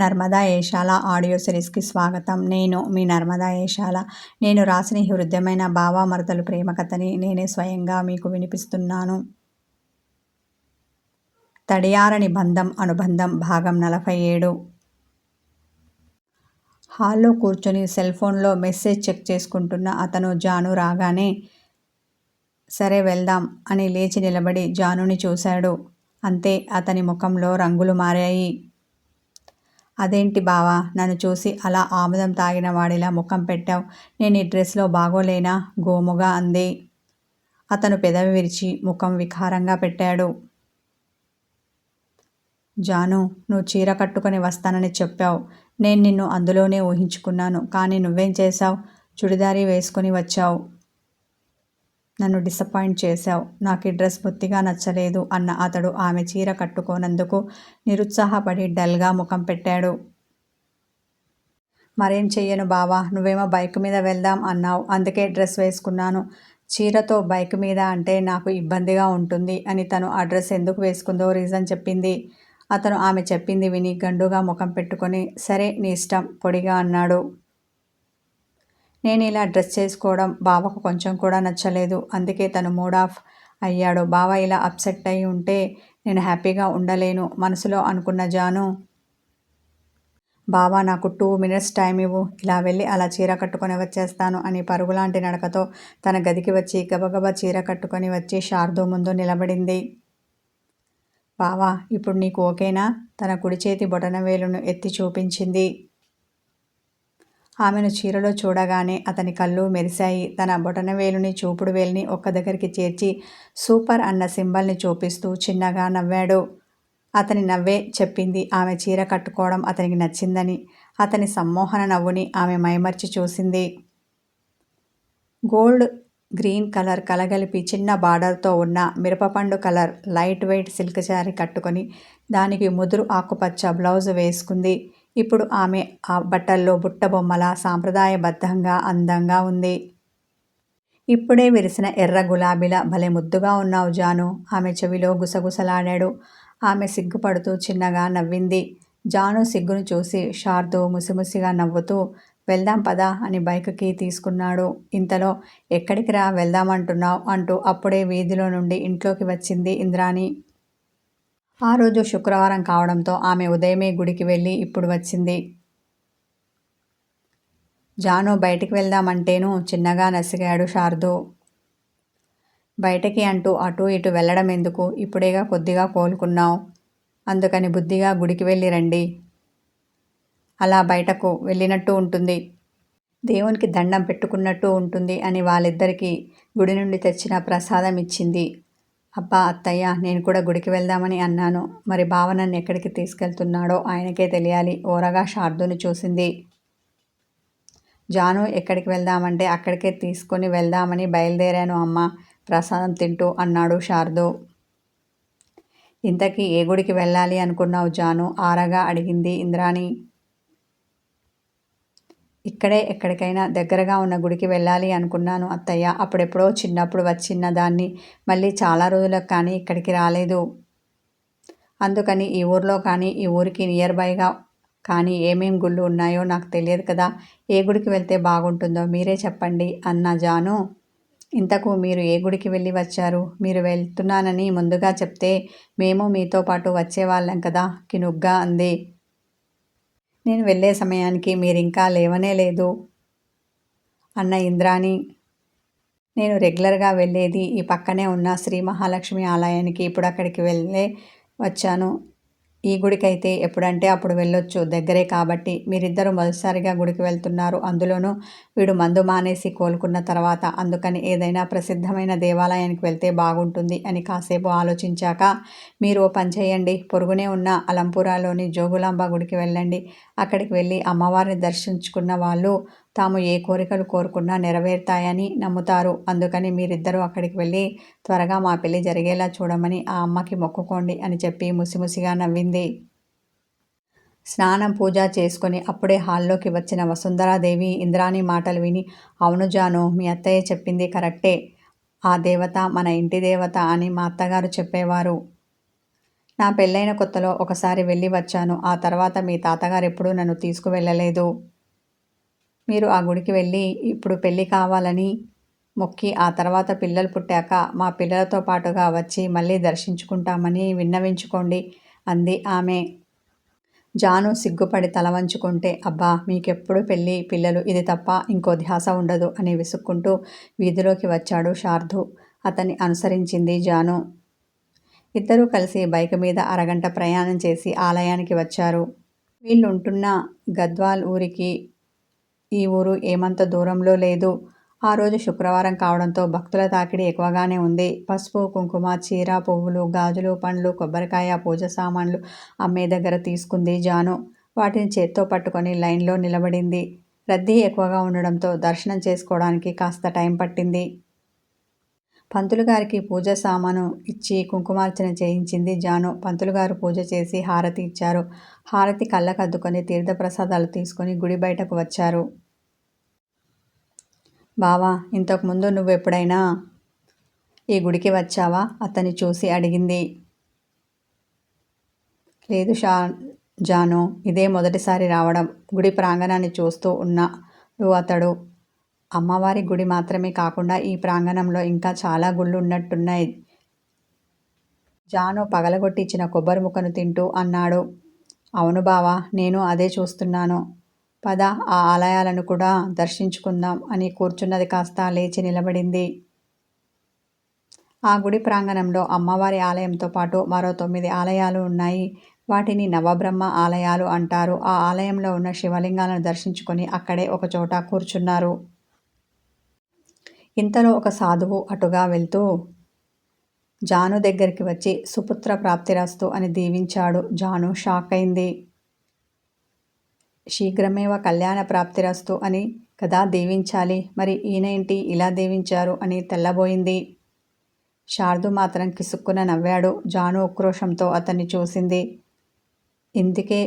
Narmada Eshala audio సిరీస్కి స్వాగతం. నేను మీ నర్మదా ఏషాల. నేను రాసిన హృదయమైన భావామరతలు ప్రేమ కథని నేనే స్వయంగా మీకు వినిపిస్తున్నాను. తడియారని బంధం అనుబంధం భాగం నలభై ఏడు. హాల్లో కూర్చొని సెల్ ఫోన్లో మెసేజ్ చెక్ చేసుకుంటున్న అతను జాను రాగానే సరే వెళ్దాం అని లేచి నిలబడి జానుని చూశాడు. అంతే అతని ముఖంలో రంగులు మారాయి. అదేంటి బావా? నన్ను చూసి అలా ఆముదం తాగిన వాడిలా ముఖం పెట్టావు. నేను ఈ డ్రెస్లో బాగోలేనా? గోముగా అంది. అతను పెదవి విరిచి ముఖం వికారంగా పెట్టాడు. జాను నువ్వు చీర కట్టుకొని వస్తానని చెప్పావు. నేను నిన్ను అందులోనే ఊహించుకున్నాను. కానీ నువ్వేం చేశావు? చుడిదారీ వేసుకొని వచ్చావు. నన్ను డిసప్పాయింట్ చేశావు. నాకు ఈ డ్రెస్ బొత్తిగా నచ్చలేదు అన్న అతడు ఆమె చీర కట్టుకోనందుకు నిరుత్సాహపడి డల్గా ముఖం పెట్టాడు. మరేం చెయ్యను బావా నువ్వేమో బైక్ మీద వెళ్దాం అన్నావు. అందుకే డ్రెస్ వేసుకున్నాను. చీరతో బైక్ మీద అంటే నాకు ఇబ్బందిగా ఉంటుంది అని తను ఆ డ్రెస్ ఎందుకు వేసుకుందో రీజన్ చెప్పింది. అతను ఆమె చెప్పింది విని గండుగా ముఖం పెట్టుకొని సరే నీ ఇష్టం పొడిగా అన్నాడు. నేను ఇలా డ్రెస్ చేసుకోవడం బావకు కొంచెం కూడా నచ్చలేదు. అందుకే తను మూడ్ ఆఫ్ అయ్యాడు. బావ ఇలా అప్సెట్ అయి ఉంటే నేను హ్యాపీగా ఉండలేను. మనసులో అనుకున్న జాను బావా నాకు టూ మినిట్స్ టైం ఇవ్వు. ఇలా వెళ్ళి అలా చీర కట్టుకొని వచ్చేస్తాను అని పరుగులాంటి నడకతో తన గదికి వచ్చి గబగబా చీర కట్టుకొని వచ్చి శారదు ముందు నిలబడింది. బావా ఇప్పుడు నీకు ఓకేనా? తన కుడి చేతి బొటన వేలును ఎత్తి చూపించింది. ఆమెను చీరలో చూడగానే అతని కళ్ళు మెరిశాయి. తన బొటనవేలుని చూపుడు వేలుని ఒక్క దగ్గరికి చేర్చి సూపర్ అన్న సింబల్ని చూపిస్తూ చిన్నగా నవ్వాడు. అతని నవ్వే చెప్పింది. ఆమె చీర కట్టుకోవడం అతనికి నచ్చిందని అతని సమ్మోహన నవ్వుని ఆమె మైమర్చి చూసింది. గోల్డ్ గ్రీన్ కలర్ కలగలిపి చిన్న బార్డర్తో ఉన్న మిరపపండు colour light weight silk sari కట్టుకొని దానికి ముదురు ఆకుపచ్చ బ్లౌజ్ వేసుకుంది. ఇప్పుడు ఆమె ఆ బట్టల్లో బుట్టబొమ్మల సాంప్రదాయబద్ధంగా అందంగా ఉంది. ఇప్పుడే విరిసిన ఎర్ర గులాబీల భలే ముద్దుగా ఉన్నావు జాను. ఆమె చెవిలో గుసగుసలాడాడు. ఆమె సిగ్గుపడుతూ చిన్నగా నవ్వింది. జాను సిగ్గును చూసి షార్దు ముసిముసిగా నవ్వుతూ వెళ్దాం పదా అని బైక్కి తీసుకున్నాడు. ఇంతలో ఎక్కడికి రా వెళ్దామంటున్నావు? అంటూ అప్పుడే వీధిలో నుండి ఇంట్లోకి వచ్చింది ఇంద్రాణి. ఆ రోజు శుక్రవారం కావడంతో ఆమె ఉదయమే గుడికి వెళ్ళి ఇప్పుడు వచ్చింది. జాను బయటికి వెళ్దామంటేను చిన్నగా నసిగాడు శారదు. బయటకి అంటూ అటు ఇటు వెళ్ళడం ఎందుకు? ఇప్పుడేగా కొద్దిగా కోలుకున్నావు. అందుకని బుద్ధిగా గుడికి వెళ్ళి రండి. అలా బయటకు వెళ్ళినట్టు ఉంటుంది. దేవునికి దండం పెట్టుకున్నట్టు ఉంటుంది అని వాళ్ళిద్దరికీ గుడి నుండి తెచ్చిన ప్రసాదం ఇచ్చింది. అబ్బా అత్తయ్య నేను కూడా గుడికి వెళ్దామని అన్నాను. మరి బావ నన్ను ఎక్కడికి తీసుకెళ్తున్నాడో ఆయనకే తెలియాలి. ఓరగా శార్దుని చూసింది. జాను ఎక్కడికి వెళ్దామంటే అక్కడికే తీసుకొని వెళ్దామని బయలుదేరాను అమ్మ. ప్రసాదం తింటూ అన్నాడు శారదు. ఇంతకీ ఏ గుడికి వెళ్ళాలి అనుకున్నావు జాను? ఆరగా అడిగింది ఇంద్రాణి. ఇక్కడే ఎక్కడికైనా దగ్గరగా ఉన్న గుడికి వెళ్ళాలి అనుకున్నాను అత్తయ్య. అప్పుడెప్పుడో చిన్నప్పుడు వచ్చిన దాన్ని మళ్ళీ చాలా రోజులకు కానీ ఇక్కడికి రాలేదు. అందుకని ఈ ఊర్లో కానీ ఈ ఊరికి నియర్ బైగా కానీ ఏమేం గుళ్ళు ఉన్నాయో నాకు తెలియదు కదా. ఏ గుడికి వెళ్తే బాగుంటుందో మీరే చెప్పండి అన్న జాను. ఇంతకు మీరు ఏ గుడికి వెళ్ళి వచ్చారు? మీరు వెళ్తున్నానని ముందుగా చెప్తే మేము మీతో పాటు వచ్చేవాళ్ళం కదా కినుగ్గా అంది. నేను వెళ్ళే సమయానికి మీరు ఇంకా లేవనే లేదు. అన్న ఇంద్రాణి నేను రెగ్యులర్గా వెళ్ళేది ఈ పక్కనే ఉన్న శ్రీ మహాలక్ష్మి ఆలయానికి ఇప్పుడు అక్కడికి వెళ్ళే వచ్చాను. ఈ గుడికైతే ఎప్పుడంటే అప్పుడు వెళ్ళొచ్చు. దగ్గరే కాబట్టి మీరిద్దరూ మొదటిసారిగా గుడికి వెళ్తున్నారు. అందులోనూ వీడు మందు మానేసి కోలుకున్న తర్వాత అందుకని ఏదైనా ప్రసిద్ధమైన దేవాలయానికి వెళ్తే బాగుంటుంది అని కాసేపు ఆలోచించాక మీరు ఓ పని చేయండి. పొరుగునే ఉన్న అలంపురాలోని జోగులాంబ గుడికి వెళ్ళండి. అక్కడికి వెళ్ళి అమ్మవారిని దర్శించుకున్న వాళ్ళు తాము ఏ కోరికలు కోరుకున్నా నెరవేరుతాయని నమ్ముతారు. అందుకని మీరిద్దరూ అక్కడికి వెళ్ళి త్వరగా మా పెళ్ళి జరిగేలా చూడమని ఆ అమ్మకి మొక్కుకోండి అని చెప్పి ముసిముసిగా నవ్వింది. స్నానం పూజ చేసుకుని అప్పుడే హాల్లోకి వచ్చిన వసుంధరాదేవి ఇంద్రాణి మాటలు విని అవును జాను మీ అత్తయ్య చెప్పింది కరెక్టే. ఆ దేవత మన ఇంటి దేవత అని మా అత్తగారు చెప్పేవారు. నా పెళ్ళైన కొత్తలో ఒకసారి వెళ్ళి వచ్చాను. ఆ తర్వాత మీ తాతగారు ఎప్పుడూ నన్ను తీసుకువెళ్ళలేదు. మీరు ఆ గుడికి వెళ్ళి ఇప్పుడు పెళ్ళి కావాలని మొక్కి ఆ తర్వాత పిల్లలు పుట్టాక మా పిల్లలతో పాటుగా వచ్చి మళ్ళీ దర్శించుకుంటామని విన్నవించుకోండి అంది ఆమె. జాను సిగ్గుపడి తల వంచుకుంటే అబ్బా మీకెప్పుడు పెళ్ళి పిల్లలు? ఇది తప్ప ఇంకో ధ్యాస ఉండదు అని విసుక్కుంటూ వీధిలోకి వచ్చాడు శార్దు అతన్ని అనుసరించింది జాను. ఇద్దరూ కలిసి బైక్ మీద అరగంట ప్రయాణం చేసి ఆలయానికి వచ్చారు. వీళ్ళుంటున్న గద్వాల్ ఊరికి ఈ ఊరు ఏమంత దూరంలో లేదు. ఆ రోజు శుక్రవారం కావడంతో భక్తుల తాకిడి ఎక్కువగానే ఉంది. పసుపు కుంకుమ చీర పువ్వులు గాజులు పండ్లు కొబ్బరికాయ పూజ సామాన్లు అమ్మే దగ్గర తీసుకుంది జాను. వాటిని చేత్తో పట్టుకొని లైన్లో నిలబడింది. రద్దీ ఎక్కువగా ఉండడంతో దర్శనం చేసుకోవడానికి కాస్త టైం పట్టింది. పంతులు గారికి పూజ సామాను ఇచ్చి కుంకుమార్చన చేయించింది జాను. పంతులు గారు పూజ చేసి హారతి ఇచ్చారు. హారతి కళ్ళకద్దుకొని తీర్థప్రసాదాలు తీసుకొని గుడి బయటకు వచ్చారు. బావా ఇంతకుముందు నువ్వు ఎప్పుడైనా ఈ గుడికి వచ్చావా? అతన్ని చూసి అడిగింది. లేదు షా జాను ఇదే మొదటిసారి రావడం. గుడి ప్రాంగణాన్ని చూస్తూ ఉన్నాడు అతడు. అమ్మవారి గుడి మాత్రమే కాకుండా ఈ ప్రాంగణంలో ఇంకా చాలా గుళ్ళు ఉన్నట్టున్నాయి జాను పగలగొట్టించిన కొబ్బరి ముక్కను తింటూ అన్నాడు. అవును బావా నేను అదే చూస్తున్నాను. పద ఆ ఆలయాలను కూడా దర్శించుకుందాం అని కూర్చున్నది కాస్త లేచి నిలబడింది. ఆ గుడి ప్రాంగణంలో అమ్మవారి ఆలయంతో పాటు మరో తొమ్మిది ఆలయాలు ఉన్నాయి. వాటిని నవబ్రహ్మ ఆలయాలు అంటారు. ఆ ఆలయంలో ఉన్న శివలింగాలను దర్శించుకొని అక్కడే ఒక చోట కూర్చున్నారు. ఇంతలో ఒక సాధువు అటుగా వెళ్తూ జాను దగ్గరికి వచ్చి సుపుత్ర ప్రాప్తిరాస్తు అని దీవించాడు. జాను షాక్ అయింది. శీఘ్రమేవ కళ్యాణ ప్రాప్తిరస్తు అని కదా దీవించాలి. మరి ఈయనేంటి ఇలా దీవించారు అని తెల్లబోయింది. శారదు మాత్రం కిసుక్కున నవ్వాడు. జాను ఉక్రోషంతో అతన్ని చూసింది. ఇందుకే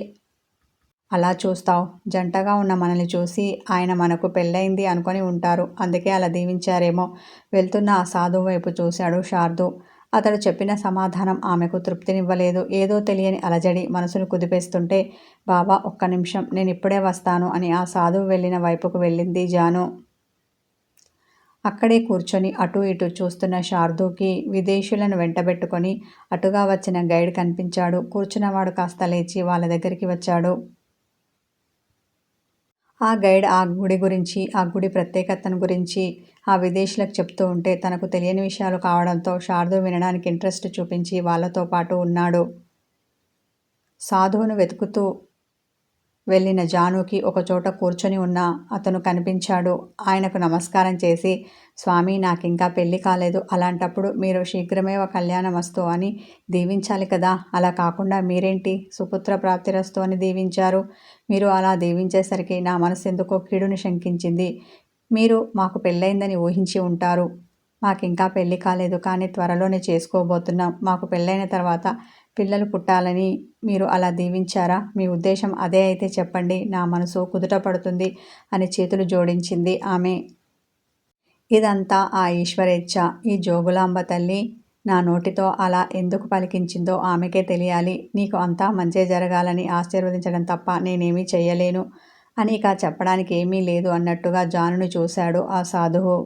అలా చూస్తావు? జంటగా ఉన్న మనల్ని చూసి ఆయన మనకు పెళ్ళయింది అనుకొని ఉంటారు. అందుకే అలా దీవించారేమో వెళ్తున్న ఆ సాధువు వైపు చూశాడు శారదు. అతడు చెప్పిన సమాధానం ఆమెకు తృప్తినివ్వలేదు. ఏదో తెలియని అలజడి మనసును కుదిపేస్తుంటే బాబా ఒక్క నిమిషం నేను ఇప్పుడే వస్తాను అని ఆ సాధువు వెళ్ళిన వైపుకు వెళ్ళింది జాను. అక్కడే కూర్చొని అటు ఇటు చూస్తున్న శార్దూకి విదేశీయులను వెంటబెట్టుకొని అటుగా వచ్చిన గైడ్ కనిపించాడు. కూర్చున్నవాడు కాస్త లేచి వాళ్ళ దగ్గరికి వచ్చాడు. ఆ గైడ్ ఆ గుడి గురించి ఆ గుడి ప్రత్యేకతను గురించి ఆ విదేశీలకు చెప్తూ ఉంటే తనకు తెలియని విషయాలు కావడంతో శారదు వినడానికి ఇంట్రెస్ట్ చూపించి వాళ్ళతో పాటు ఉన్నాడు. సాధువును వెతుకుతూ వెళ్ళిన జానుకి ఒకచోట కూర్చొని ఉన్న అతను కనిపించాడు. ఆయనకు నమస్కారం చేసి స్వామి నాకింకా పెళ్ళి కాలేదు. అలాంటప్పుడు మీరు శీఘ్రమే ఒక వస్తూ అని దీవించాలి కదా. అలా కాకుండా మీరేంటి? సుపుత్ర ప్రాప్తిరస్తు అని దీవించారు. మీరు అలా దీవించేసరికి నా మనసు ఎందుకో కీడుని శంకించింది. మీరు మాకు పెళ్ళైందని ఊహించి ఉంటారు. మాకింకా పెళ్ళి కాలేదు. కానీ త్వరలోనే చేసుకోబోతున్నాం. మాకు పెళ్ళైన తర్వాత పిల్లలు పుట్టాలని మీరు అలా దీవించారా? మీ ఉద్దేశం అదే అయితే చెప్పండి. నా మనసు కుదుట పడుతుంది అని చేతులు జోడించింది ఆమె. ఇదంతా ఆ ఈశ్వరేచ్ఛ. ఈ జోగులాంబ తల్లి నా నోటితో అలా ఎందుకు పలికించిందో ఆమెకే తెలియాలి. నీకు అంతా మంచే జరగాలని ఆశీర్వదించడం తప్ప నేనేమీ చెయ్యలేను అని ఇక చెప్పడానికి ఏమీ లేదు అన్నట్టుగా జానుని చూశాడు ఆ సాధువు.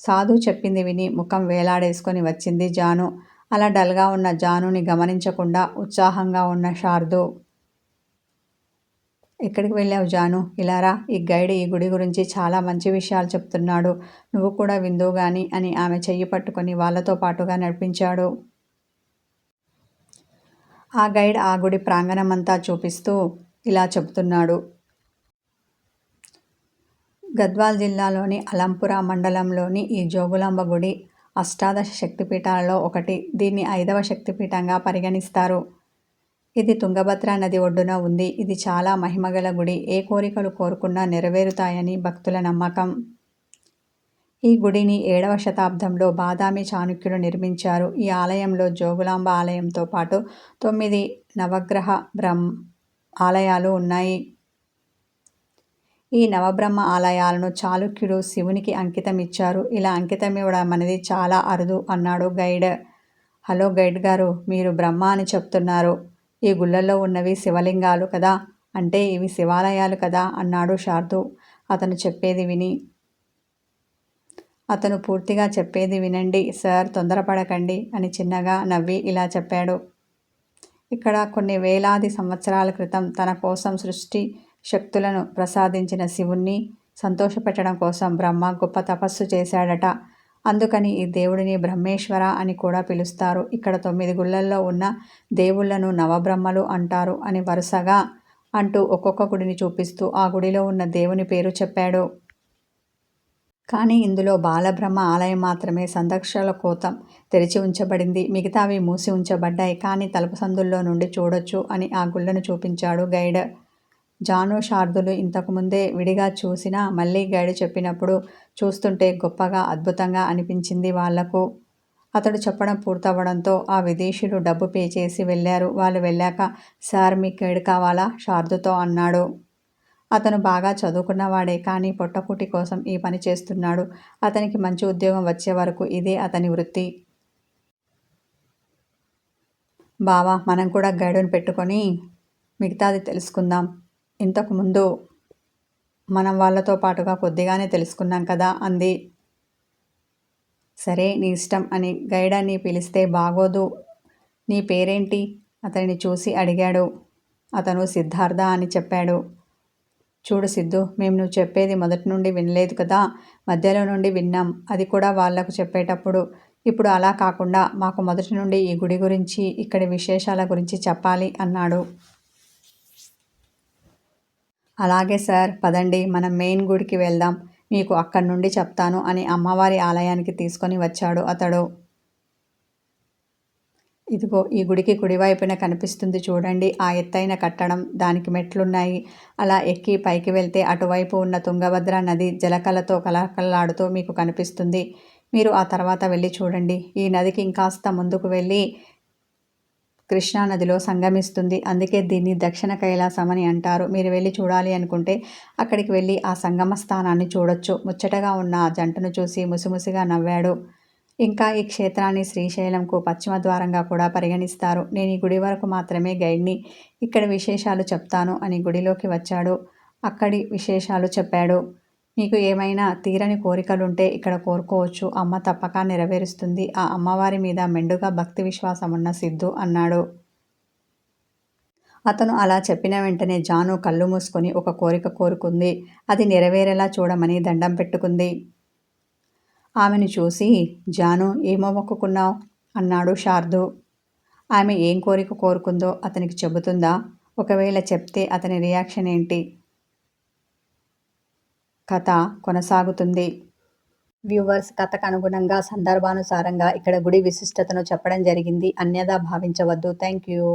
సాధు చెప్పింది విని ముఖం వేలాడేసుకొని వచ్చింది జాను. అలా డల్గా ఉన్న జానుని గమనించకుండా ఉత్సాహంగా ఉన్న శారదు ఎక్కడికి వెళ్ళావు జాను? ఇలారా ఈ గైడ్ ఈ గుడి గురించి చాలా మంచి విషయాలు చెప్తున్నాడు. నువ్వు కూడా విందు గాని అని ఆమె చెయ్యి పట్టుకొని వాళ్ళతో పాటుగా నడిపించాడు. ఆ గైడ్ ఆ గుడి ప్రాంగణమంతా చూపిస్తూ ఇలా చెబుతున్నాడు. గద్వాల్ జిల్లాలోని అలంపుర మండలంలోని ఈ జోగులాంబ గుడి అష్టాదశ శక్తిపీఠాలలో ఒకటి. దీన్ని ఐదవ శక్తిపీఠంగా పరిగణిస్తారు. ఇది తుంగభద్ర నది ఒడ్డున ఉంది. ఇది చాలా మహిమగల గుడి. ఏ కోరికలు కోరుకున్నా నెరవేరుతాయని భక్తుల నమ్మకం. ఈ గుడిని ఏడవ శతాబ్దంలో బాదామి చాణుక్యులు నిర్మించారు. ఈ ఆలయంలో జోగులాంబ ఆలయంతో పాటు తొమ్మిది నవగ్రహ బ్రహ్మ ఆలయాలు ఉన్నాయి. ఈ నవబ్రహ్మ ఆలయాలను చాళుక్యుడు శివునికి అంకితం ఇచ్చారు. ఇలా అంకితం ఇవ్వడం అనేది చాలా అరుదు అన్నాడు గైడ్. హలో గైడ్ గారు మీరు బ్రహ్మ అని చెప్తున్నారు. ఈ గుళ్ళల్లో ఉన్నవి శివలింగాలు కదా? అంటే ఇవి శివాలయాలు కదా? అన్నాడు శార్దు. అతను చెప్పేది విని. అతను పూర్తిగా చెప్పేది వినండి సార్ తొందరపడకండి అని చిన్నగా నవ్వి ఇలా చెప్పాడు. ఇక్కడ కొన్ని వేలాది సంవత్సరాల క్రితం తన కోసం సృష్టి శక్తులను ప్రసాదించిన శివుణ్ణి సంతోషపెట్టడం కోసం బ్రహ్మ గొప్ప తపస్సు చేశాడట. అందుకని ఈ దేవుడిని బ్రహ్మేశ్వర అని కూడా పిలుస్తారు. ఇక్కడ తొమ్మిది గుళ్ళల్లో ఉన్న దేవుళ్ళను నవబ్రహ్మలు అంటారు అని వరుసగా అంటూ ఒక్కొక్క గుడిని చూపిస్తూ ఆ గుడిలో ఉన్న దేవుని పేరు చెప్పాడు. కానీ ఇందులో బాలబ్రహ్మ ఆలయం మాత్రమే సందర్శకుల కోతం తెరిచి ఉంచబడింది. మిగతావి మూసి ఉంచబడ్డాయి. కానీ తలుపు సందుల్లో నుండి చూడొచ్చు అని ఆ గుళ్ళను చూపించాడు గైడ్. జాను శార్దులు ఇంతకుముందే విడిగా చూసినా మళ్ళీ గైడ్ చెప్పినప్పుడు చూస్తుంటే గొప్పగా అద్భుతంగా అనిపించింది వాళ్ళకు. అతడు చెప్పడం పూర్తవ్వడంతో ఆ విదేశీయులు డబ్బు పే చేసి వెళ్ళారు. వాళ్ళు వెళ్ళాక సార్ మీ గైడ్ కావాలా? శార్దుతో అన్నాడు. అతను బాగా చదువుకున్నవాడే కానీ పొట్టకూటి కోసం ఈ పని చేస్తున్నాడు. అతనికి మంచి ఉద్యోగం వచ్చే వరకు ఇదే అతని వృత్తి. బావా మనం కూడా గైడును పెట్టుకొని మిగతాది తెలుసుకుందాం. ఇంతకుముందు మనం వాళ్ళతో పాటుగా కొద్దిగానే తెలుసుకున్నాం కదా అంది. సరే నీ ఇష్టం అని గైడ్ అని పిలిస్తే బాగోదు. నీ పేరేంటి? అతన్ని చూసి అడిగాడు. అతను సిద్ధార్థ అని చెప్పాడు. చూడు సిద్ధు మేము నువ్వు చెప్పేది మొదటి నుండి వినలేదు కదా. మధ్యలో నుండి విన్నాం. అది కూడా వాళ్ళకు చెప్పేటప్పుడు. ఇప్పుడు అలా కాకుండా మాకు మొదటి నుండి ఈ గుడి గురించి ఇక్కడి విశేషాల గురించి చెప్పాలి అన్నాడు. అలాగే సార్ పదండి మనం మెయిన్ గుడికి వెళ్దాం. మీకు అక్కడి నుండి చెప్తాను అని అమ్మవారి ఆలయానికి తీసుకొని వచ్చాడు అతడు. ఇదిగో ఈ గుడికి కుడివైపున కనిపిస్తుంది చూడండి ఆ ఎత్తైన కట్టడం. దానికి మెట్లున్నాయి. అలా ఎక్కి పైకి వెళ్తే అటువైపు ఉన్న తుంగభద్ర నది జలకలతో కలకలాడుతూ మీకు కనిపిస్తుంది. మీరు ఆ తర్వాత వెళ్ళి చూడండి. ఈ నదికి ఇంకాస్త ముందుకు వెళ్ళి కృష్ణానదిలో సంగమిస్తుంది. అందుకే దీన్ని దక్షిణ కైలాసం అని అంటారు. మీరు వెళ్ళి చూడాలి అనుకుంటే అక్కడికి వెళ్ళి ఆ సంగమ స్థానాన్ని చూడొచ్చు. ముచ్చటగా ఉన్న ఆ జంటను చూసి ముసిముసిగా నవ్వాడు. ఇంకా ఈ క్షేత్రాన్ని శ్రీశైలంకు పశ్చిమ ద్వారంగా కూడా పరిగణిస్తారు. నేను ఈ గుడి వరకు మాత్రమే గైడ్ని. ఇక్కడ విశేషాలు చెప్తాను అని గుడిలోకి వచ్చాడు. అక్కడి విశేషాలు చెప్పాడు. మీకు ఏమైనా తీరని కోరికలుంటే ఇక్కడ కోరుకోవచ్చు. అమ్మ తప్పక నెరవేరుస్తుంది. ఆ అమ్మవారి మీద మెండుగా భక్తి విశ్వాసం ఉన్న సిద్ధు అన్నాడు. అతను అలా చెప్పిన వెంటనే జాను కళ్ళు మూసుకొని ఒక కోరిక కోరుకుంది. అది నెరవేరేలా చూడమని దండం పెట్టుకుంది. ఆమెను చూసి జాను ఏమో మొక్కుకున్నావు? అన్నాడు శార్దు. ఆమె ఏం కోరిక కోరుకుందో అతనికి చెబుతుందా? ఒకవేళ చెప్తే అతని రియాక్షన్ ఏంటి? కథ కొనసాగుతుంది. వ్యూవర్స్ కథకు అనుగుణంగా సందర్భానుసారంగా ఇక్కడ గుడి విశిష్టతను చెప్పడం జరిగింది. అన్యదా భావించవద్దు. Thank you